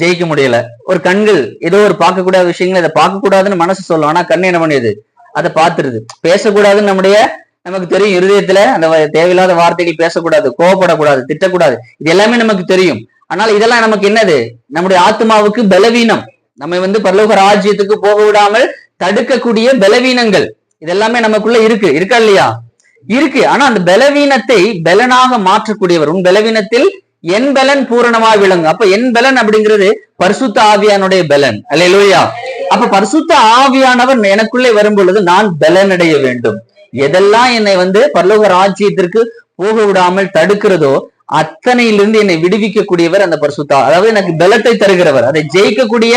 ஜெயிக்க முடியல. ஒரு கண்கள் ஏதோ ஒரு பார்க்கக்கூடாத விஷயங்கள் இதை பார்க்க கூடாதுன்னு மனசு சொல்லும். ஆனா கண்ணு என்ன பண்ணுது? அதை பார்த்துருது. பேசக்கூடாதுன்னு நம்முடைய நமக்கு தெரியும். இருதயத்துல அந்த தேவையில்லாத வார்த்தைகள் பேசக்கூடாது கோவப்படக்கூடாது திட்டக்கூடாது. இது எல்லாமே நமக்கு தெரியும். ஆனால் இதெல்லாம் நமக்கு என்னது? நம்முடைய ஆத்மாவுக்கு பலவீனம். நம்ம வந்து பரலோக ராஜ்யத்துக்கு போக விடாமல் தடுக்கக்கூடிய பலவீனங்கள். இதெல்லாமே நமக்குள்ள இருக்கு. இருக்கா இல்லையா? இருக்கு. ஆனா அந்த பலவீனத்தை பலனாக மாற்றக்கூடியவர் உன் பலவீனத்தில் என் பலன் பூரணமாக விளங்கும். அப்ப என் பலன் அப்படிங்கிறது பரிசுத்த ஆவியானுடைய பலன். அல்லையா அப்ப பரிசுத்த ஆவியானவர் எனக்குள்ளே வரும் பொழுது நான் பலனடைய வேண்டும். எதெல்லாம் என்னை வந்து பரலோக ராஜ்யத்திற்கு போக விடாமல் தடுக்கிறதோ அத்தனையிலிருந்து என்னை விடுவிக்கக்கூடியவர் அந்த பரிசுத்தா அதாவது எனக்கு பலத்தை தருகிறவர் அதை ஜெயிக்கக்கூடிய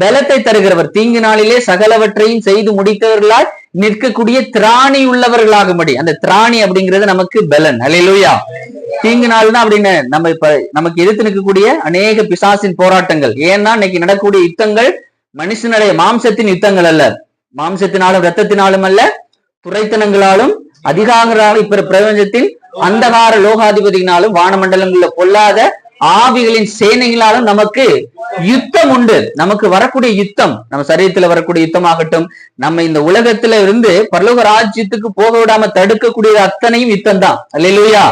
பலத்தை தருகிறவர். தீங்கு நாளிலே சகலவற்றையும் செய்து முடித்தவர்களால் நிற்கக்கூடிய திராணி உள்ளவர்களாகும்படி. அந்த திராணி அப்படிங்கிறது நமக்கு பலன். அல்லேலூயா தீங்கு நாள் தான் அப்படின்னு நம்ம இப்ப நமக்கு எதிர்த்து நிற்கக்கூடிய அநேக பிசாசின் போராட்டங்கள். ஏன்னா இன்னைக்கு நடக்கக்கூடிய யுத்தங்கள் மனுஷனுடைய மாம்சத்தின் யுத்தங்கள் அல்ல. மாம்சத்தினாலும் ரத்தத்தினாலும் அல்ல துறைத்தனங்களாலும் அதிகாரங்களாலும் இப்ப பிரபஞ்சத்தின் அந்தகார லோகாதிபதியினாலும் வானமண்டலங்கள்ல பொல்லாத ஆவிகளின் சேனைகளாலும் நமக்கு யுத்தம் உண்டு. நமக்கு வரக்கூடிய யுத்தம் நம்ம சரீரத்துல வரக்கூடிய யுத்தமாகட்டும் நம்ம இந்த உலகத்துல இருந்து பரலோக ராஜ்யத்துக்கு போக விடாம தடுக்கக்கூடிய அத்தனையும் யுத்தம் தான் அல்லேலூயா.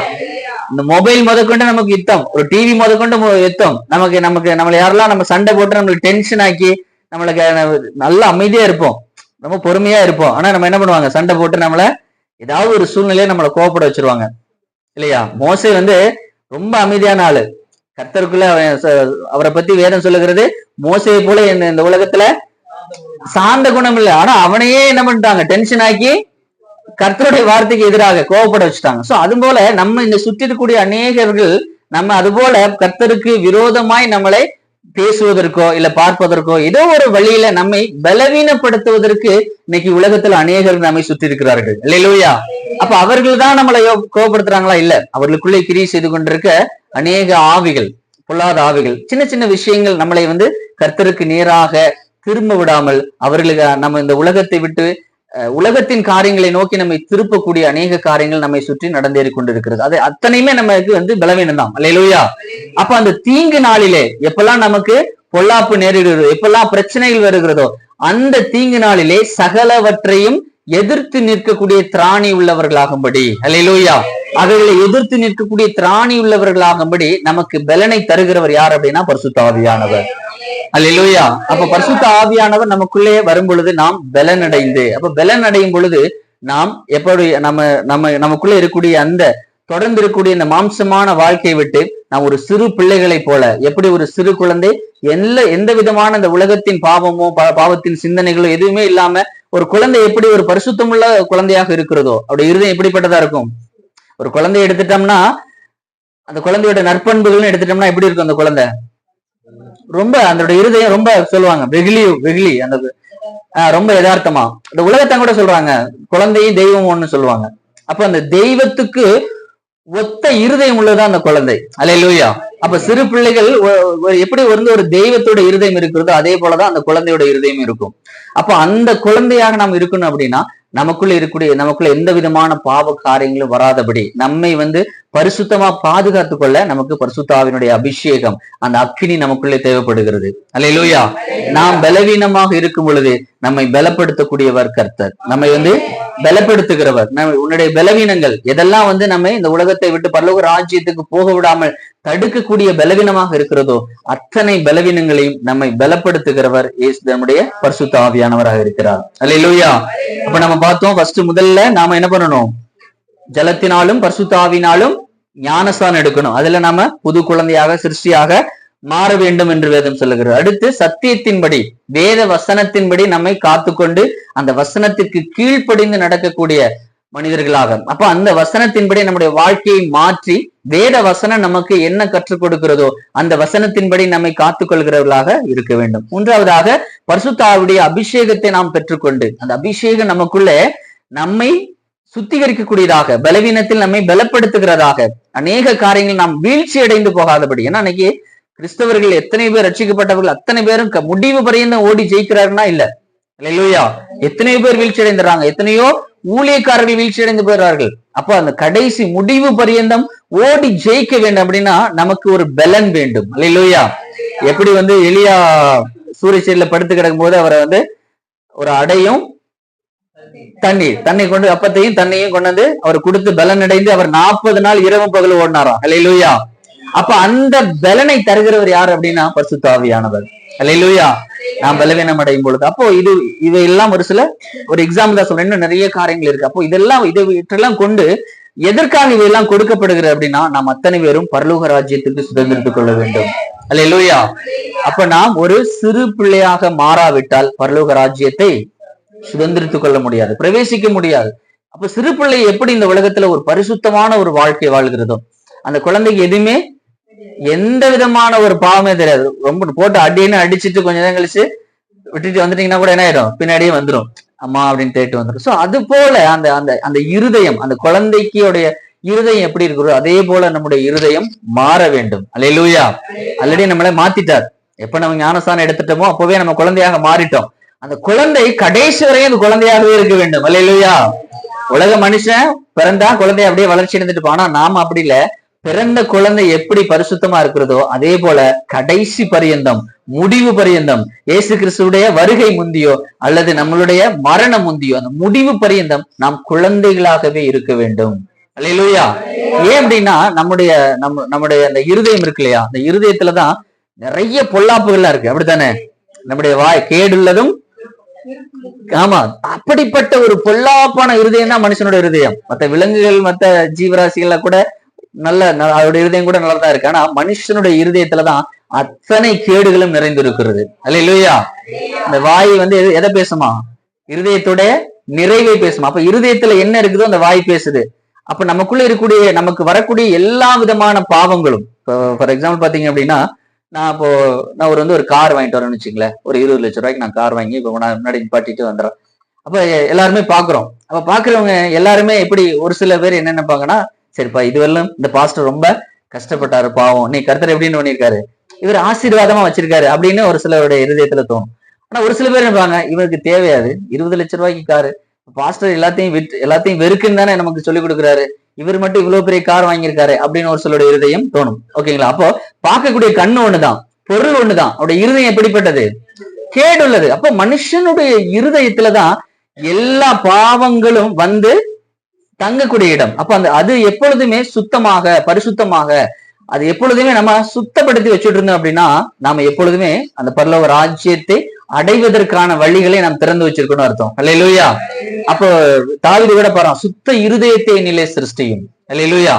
இந்த மொபைல் முதற்கொண்டு நமக்கு யுத்தம் ஒரு டிவி முதற்கொண்டு யுத்தம். நமக்கு நமக்கு நம்மள யாரெல்லாம் நம்ம சண்டை போட்டு நம்மளுக்கு டென்ஷன் ஆக்கி நம்மளுக்கு நல்ல அமைதியா இருப்போம். ரொம்ப பொறுமையா இருப்போம். ஆனா நம்ம என்ன பண்ணுவாங்க? சண்டை போட்டு நம்மள ஏதாவது ஒரு சூழ்நிலையை நம்மளை கோபப்பட வச்சிருவாங்க. இல்லையா? மோசை வந்து ரொம்ப அமைதியான ஆளு. கர்த்தருக்குள்ள அவன் அவரை பத்தி வேதம் சொல்லுகிறது மோசையை போல இந்த இந்த உலகத்துல சார்ந்த குணம் இல்லை. ஆனா அவனையே என்ன பண்ணிட்டாங்க? டென்ஷன் ஆக்கி கர்த்தருடைய வார்த்தைக்கு எதிராக கோவப்பட வச்சுட்டாங்க. சோ அது போல நம்ம இந்த சுற்றி இருக்கக்கூடிய அநேகர்கள் நம்ம அது போல கர்த்தருக்கு விரோதமாய் நம்மளை பேசுவதற்கோ இல்ல பார்ப்பதற்கோ ஏதோ ஒரு வழியில நம்மை பலவீனப்படுத்துவதற்கு இன்னைக்கு உலகத்துல அநேகர் நம்மை சுத்தி இருக்கிறார்கள். இல்லையா அப்ப அவர்கள் தான் நம்மளை யோ- கோவப்படுத்துறாங்களா? இல்ல. அவர்களுக்குள்ளே கிரி செய்து கொண்டிருக்க அநேக ஆவிகள் பொல்லாத ஆவிகள் சின்ன சின்ன விஷயங்கள் நம்மளை வந்து கர்த்தருக்கு நேராக திரும்ப விடாமல் அவர்களுக்கு நம்ம இந்த உலகத்தை விட்டு உலகத்தின் காரியங்களை நோக்கி நம்மை திருப்பக்கூடிய அநேக காரியங்கள் நம்மை சுற்றி நடந்தேறி கொண்டிருக்கிறது. அது அத்தனையுமே நமக்கு வந்து பலவீனம் தான் அப்ப அந்த தீங்கு நாளிலே எப்பெல்லாம் நமக்கு பொல்லாப்பு நேரிடுகிறதோ எப்பெல்லாம் பிரச்சனைகள் வருகிறதோ அந்த தீங்கு நாளிலே சகலவற்றையும் எதிர்த்து நிற்கக்கூடிய திராணி உள்ளவர்களாகும்படி. அல்லேலூயா அவைகளை எதிர்த்து நிற்கக்கூடிய திராணி உள்ளவர்களாகும்படி நமக்கு பலனை தருகிறவர் யார் அப்படின்னா பரிசுத்த ஆவியானவர். அல்லா அப்ப பரிசுத்த ஆவியானவர் நமக்குள்ளே வரும் பொழுது நாம் பலன் அடைந்து அப்ப பலன் அடையும் பொழுது நாம் எப்படி நம்ம நம்ம நமக்குள்ள இருக்கக்கூடிய அந்த தொடர்ந்து இருக்கக்கூடிய இந்த மாம்சமான வாழ்க்கையை விட்டு நாம் ஒரு சிறு பிள்ளைகளைப் போல எப்படி ஒரு சிறு குழந்தை எல்ல எந்த விதமான இந்த உலகத்தின் பாவமோ பாவத்தின் சிந்தனைகளோ எதுவுமே இல்லாம ஒரு குழந்தை எப்படி ஒரு பரிசுத்தமுள்ள குழந்தையாக இருக்கிறதோ அவருடைய இருதயம் எப்படிப்பட்டதா இருக்கும்? ஒரு குழந்தையை எடுத்துட்டோம்னா அந்த குழந்தையோட நற்பண்புகள்னு எடுத்துட்டோம்னா எப்படி இருக்கும் அந்த குழந்தை? ரொம்ப அதோட இருதயம் ரொம்ப சொல்லுவாங்க வெகுளி வெகுளி அந்த ஆஹ் ரொம்ப யதார்த்தமா. இந்த உலகத்தை கூட சொல்றாங்க குழந்தையும் தெய்வம் ஒண்ணு சொல்லுவாங்க. அப்ப அந்த தெய்வத்துக்கு ஒத்த இருதயம் உள்ளதா அந்த குழந்தை? அலையிலூயா. அப்ப சிறு பிள்ளைகள் ஒ- எப்படி வந்து ஒரு தெய்வத்தோட இருதயம் இருக்கிறதோ அதே போலதான் அந்த குழந்தையோட இருதயம் இருக்கும். அப்ப அந்த குழந்தையாக நாம் இருக்கணும் அப்படின்னா நமக்குள்ள இருக்கக்கூடிய நமக்குள்ள எந்த விதமான பாவ காரியங்களும் வராதபடி நம்மை வந்து பரிசுத்தமா பாதுகாத்து கொள்ள நமக்கு பரிசுத்தாவினுடைய அபிஷேகம் அந்த அக்கினி நமக்குள்ளே தேவைப்படுகிறது. அல்லேலூயா நாம் பலவீனமாக இருக்கும் பொழுது நம்மை பலப்படுத்தக்கூடியவர் கர்த்தர். நம்மை வந்து பலப்படுத்துகிறவர். நம்ம உன்னுடைய பலவீனங்கள் எதெல்லாம் வந்து நம்மை இந்த உலகத்தை விட்டு பரலோக ராஜ்யத்துக்கு போக விடாமல் தடுக்கக்கூடிய பலவீனமாக இருக்கிறதோ அத்தனை பலவீனங்களையும் நம்மை பலப்படுத்துகிறவர் இயேசு நம்முடைய பரிசுத்த ஆவியானவராக இருக்கிறார். அல்ல அல்லேலூயா அப்ப நம்ம பார்த்தோம் ஃபர்ஸ்ட் முதல்ல நாம என்ன பண்ணணும்? ஜலத்தினாலும் பர்சுத்தாவினாலும் ஞானஸ்தானம் எடுக்கணும். அதுல நாம புது குழந்தையாக சிருஷ்டியாக மாற வேண்டும் என்று வேதம் சொல்லுகிறது. அடுத்து சத்தியத்தின்படி வேத வசனத்தின்படி நம்மை காத்துக்கொண்டு அந்த வசனத்திற்கு கீழ்ப்படிந்து நடக்கக்கூடிய மனிதர்களாக. அப்ப அந்த வசனத்தின்படி நம்முடைய வாழ்க்கையை மாற்றி வேத வசனம் நமக்கு என்ன கற்றுக் கொடுக்கிறதோ அந்த வசனத்தின்படி நம்மை காத்துக்கொள்கிறவர்களாக இருக்க வேண்டும். மூன்றாவதாக பரிசுத்தாவுடைய அபிஷேகத்தை நாம் பெற்றுக்கொண்டு அந்த அபிஷேகம் நமக்குள்ளே நம்மை சுத்திகரிக்கக்கூடியதாக பலவீனத்தில் நம்மை பலப்படுத்துகிறதாக அநேக காரியங்கள் நாம் வீழ்ச்சி அடைந்து போகாதபடி. ஏன்னா அன்னைக்கு கிறிஸ்தவர்கள் எத்தனை பேர் ரட்சிக்கப்பட்டவர்கள் அத்தனை பேரும் க- முடிவு பரியந்தம் ஓடி ஜெயிக்கிறாருன்னா இல்ல. இல்லையா எத்தனையோ பேர் வீழ்ச்சி அடைந்துறாங்க எத்தனையோ ஊழியக்காரர்கள் வீழ்ச்சி அடைந்து போயிடுறார்கள் அப்போ அந்த கடைசி முடிவு பரியந்தம் ஓடி ஜெயிக்க வேண்டும் அப்படின்னா நமக்கு ஒரு பலன் வேண்டும். இல்லையா எப்படி வந்து எளியா சூரிய சூரியச்சேரியில படுத்து கிடக்கும் போது அவரை வந்து ஒரு அடையும் தண்ணீர் தண்ணி கொண்டு அப்பத்தையும் தண்ணியும் கொண்டு வந்து அவர் கொடுத்து பலன் அடைந்து அவர் நாற்பது நாள் இரவு பகல் ஓடினாராம். அல்லையா அப்ப அந்த பலனை தருகிறவர் யார் அப்படின்னா? பரிசுத்தாவியானவர் அல்லையா நான் பலவீனம் அடையும் பொழுது. அப்போ இது இவையெல்லாம் ஒரு சில ஒரு எக்ஸாம்பிள் தான் சொல்றேன். இன்னும் நிறைய காரியங்கள் இருக்கு. அப்போ இதெல்லாம் இதை இவற்றெல்லாம் கொண்டு எதற்காக இவையெல்லாம் கொடுக்கப்படுகிறது அப்படின்னா நாம் அத்தனை பேரும் பரலோக ராஜ்யத்துக்கு சுதந்திரத்துக் கொள்ள வேண்டும். அல்ல அல்லையா அப்ப நாம் ஒரு சிறு பிள்ளையாக மாறாவிட்டால் பரலோக ராஜ்யத்தை சுதந்திரித்துக் கொள்ள முடியாது பிரவேசிக்க முடியாது. அப்ப சிறு பிள்ளை எப்படி இந்த உலகத்துல ஒரு பரிசுத்தமான ஒரு வாழ்க்கை வாழ்கிறதோ அந்த குழந்தைக்கு எதுவுமே எந்த விதமான ஒரு பாவமே தெரியாது. ரொம்ப போட்டு அடின்னு அடிச்சிட்டு கொஞ்ச நேரம் கழிச்சு விட்டுட்டு வந்துட்டீங்கன்னா கூட என்ன ஆயிடும்? பின்னாடியே வந்துடும் அம்மா அப்படின்னு தேட்டு வந்துடும் சோ அது போல அந்த அந்த அந்த இருதயம் அந்த குழந்தைக்குடைய இருதயம் எப்படி இருக்கிறதோ அதே போல நம்முடைய இருதயம் மாற வேண்டும். அல்லையா ஆல்ரெடி நம்மளை மாத்திட்டார். எப்ப நம்ம ஞானஸ்தானம் எடுத்துட்டோமோ அப்பவே நம்ம குழந்தையாக மாறிட்டோம். அந்த குழந்தை கடைசி வரையும் அந்த குழந்தையாகவே இருக்க வேண்டும். இல்லையா உலக மனுஷன் பிறந்தா குழந்தை அப்படியே வளர்ச்சி அடைந்துட்டு போனா நாம அப்படி இல்ல. பிறந்த குழந்தை எப்படி பரிசுத்தமா இருக்கிறதோ அதே போல கடைசி பரியந்தம் முடிவு பரியந்தம் இயேசு கிறிஸ்துடைய வருகை முந்தியோ அல்லது நம்மளுடைய மரணம் முந்தியோ அந்த முடிவு பரியந்தம் நாம் குழந்தைகளாகவே இருக்க வேண்டும். அல்லையா ஏன் அப்படின்னா நம்முடைய நம்ம நம்முடைய அந்த இருதயம் இருக்கு இல்லையா? அந்த இருதயத்துலதான் நிறைய பொல்லாப்புகள்லாம் இருக்கு. அப்படித்தானே? நம்முடைய வாய் கேடுள்ளதும் ஆமா அப்படிப்பட்ட ஒரு பொல்லாப்பான இருதயம் தான் மனுஷனோட இருதயம். மத்த விலங்குகள் மத்த ஜீவராசிகள்ல கூட நல்ல அவருடைய அதோட இருதயம் கூட நல்லதா இருக்கு. ஆனா மனுஷனுடைய இருதயத்துலதான் அத்தனை கேடுகளும் நிறைந்திருக்கிறது. அல்ல இல்லையா இந்த வாய் வந்து எதை பேசுமா? இருதயத்தோட நிறைவை பேசுமா. அப்ப இருதயத்துல என்ன இருக்குதோ அந்த வாய் பேசுது. அப்ப நமக்குள்ள இருக்கக்கூடிய நமக்கு வரக்கூடிய எல்லா விதமான பாவங்களும். ஃபார் எக்ஸாம்பிள் பாத்தீங்க அப்படின்னா நான் இப்போ நான் ஒரு வந்து ஒரு கார் வாங்கிட்டு வரேன்னு வச்சுங்களேன் ஒரு இருபது லட்ச ரூபாய்க்கு நான் கார் வாங்கி இப்போ நான் முன்னாடி நிப்பாட்டிட்டு வந்துடுறேன். அப்போ எல்லாருமே பார்க்குறோம் அப்போ பார்க்குறவங்க எல்லாருமே எப்படி ஒரு சில பேர் என்ன நினைப்பாங்கன்னா சரிப்பா இதுவரையிலும் இந்த பாஸ்டர் ரொம்ப கஷ்டப்பட்டாரு பாவம். நீ கருத்தர் எப்படின்னு பண்ணியிருக்காரு. இவர் ஆசீர்வாதமா வச்சிருக்காரு அப்படின்னு ஒரு சிலருடைய இருதயத்துல தோணும். ஆனா ஒரு சில பேர் நினைப்பாங்க இவருக்கு தேவையாது. இருபது லட்ச ரூபாய்க்கு காரு பாஸ்டர் எல்லாத்தையும் விட்டு எல்லாத்தையும் வெறுக்குன்னு தானே நமக்கு சொல்லி கொடுக்குறாரு. இவர் மட்டும் இவ்வளவு பெரிய கார் வாங்கியிருக்காரு அப்படின்னு ஒரு சிலருடைய இருதயம் தோணும். ஓகேங்களா அப்போ பார்க்கக்கூடிய கண்ணு ஒண்ணுதான் பொருள் ஒண்ணுதான் அவருடைய இருதயம் எப்படிப்பட்டது? கேடுள்ளது. அப்போ மனுஷனுடைய இருதயத்துலதான் எல்லா பாவங்களும் வந்து தங்கக்கூடிய இடம். அப்ப அந்த அது எப்பொழுதுமே சுத்தமாக பரிசுத்தமாக அது எப்பொழுதுமே நம்ம சுத்தப்படுத்தி வச்சுட்டு இருந்தோம் அப்படின்னா நாம எப்பொழுதுமே அந்த பரலோக ராஜ்யத்தை அடைவதற்கான வழிகளை நாம் திறந்து வச்சிருக்கணும் அர்த்தம். அல்லையா அப்போ தாவிது கூட பாரு சுத்த இருதயத்தை நிலை சிருஷ்டியும். அல்லையா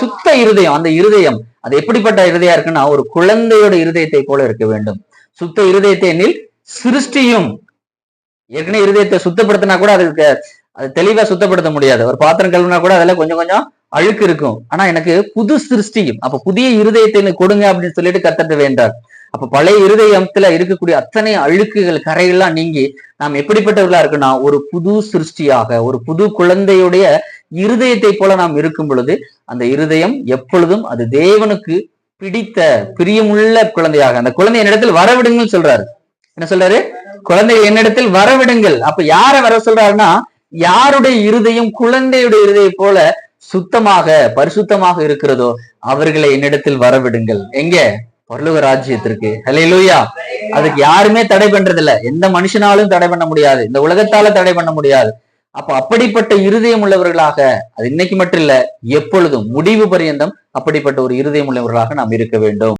சுத்த இருதயம் அந்த இருதயம் அது எப்படிப்பட்ட இருதயா இருக்குன்னா ஒரு குழந்தையோட இருதயத்தை போல இருக்க வேண்டும். சுத்த இருதயத்தை எண்ணில் சிருஷ்டியும். ஏற்கனவே இருதயத்தை சுத்தப்படுத்தினா கூட அதுக்கு அது தெளிவா சுத்தப்படுத்த முடியாது. ஒரு பாத்திரம் கழுவினா கூட அதுல கொஞ்சம் கொஞ்சம் அழுக்கு இருக்கும். ஆனா எனக்கு புது சிருஷ்டியும் அப்ப புதிய இருதயத்தை கொடுங்க அப்படின்னு சொல்லிட்டு கத்தட்டு வேண்டார் அப்ப பழைய இருதயத்துல இருக்கக்கூடிய அத்தனை அழுக்குகள் கரையெல்லாம் நீங்கி நாம் எப்படிப்பட்டவர்களா இருக்குன்னா ஒரு புது சிருஷ்டியாக ஒரு புது குழந்தையுடைய இருதயத்தை போல நாம் இருக்கும் பொழுது அந்த இருதயம் எப்பொழுதும் அது தேவனுக்கு பிடித்த பிரியமுள்ள குழந்தையாக அந்த குழந்தை என்னிடத்தில் வரவிடுங்கள் சொல்றாரு. என்ன சொல்றாரு? குழந்தை என்னிடத்தில் வரவிடுங்கள். அப்ப யார வர சொல்றாருன்னா யாருடைய இருதயம் குழந்தையுடைய இருதயம் போல சுத்தமாக பரிசுத்தமாக இருக்கிறதோ அவர்களை என்னிடத்தில் வரவிடுங்கள். எங்க? பரலோக ராஜ்யத்திற்கு. ஹalleluya. அதுக்கு யாருமே தடை பண்றது இல்ல எந்த மனுஷனாலும் தடை பண்ண முடியாது. இந்த உலகத்தால தடை பண்ண முடியாது. அப்ப அப்படிப்பட்ட இருதயம் உள்ளவர்களாக அது இன்னைக்கு மட்டும் இல்ல எப்பொழுதும் முடிவு பரியந்தம் அப்படிப்பட்ட ஒரு இருதயம் உள்ளவர்களாக நாம் இருக்க வேண்டும்.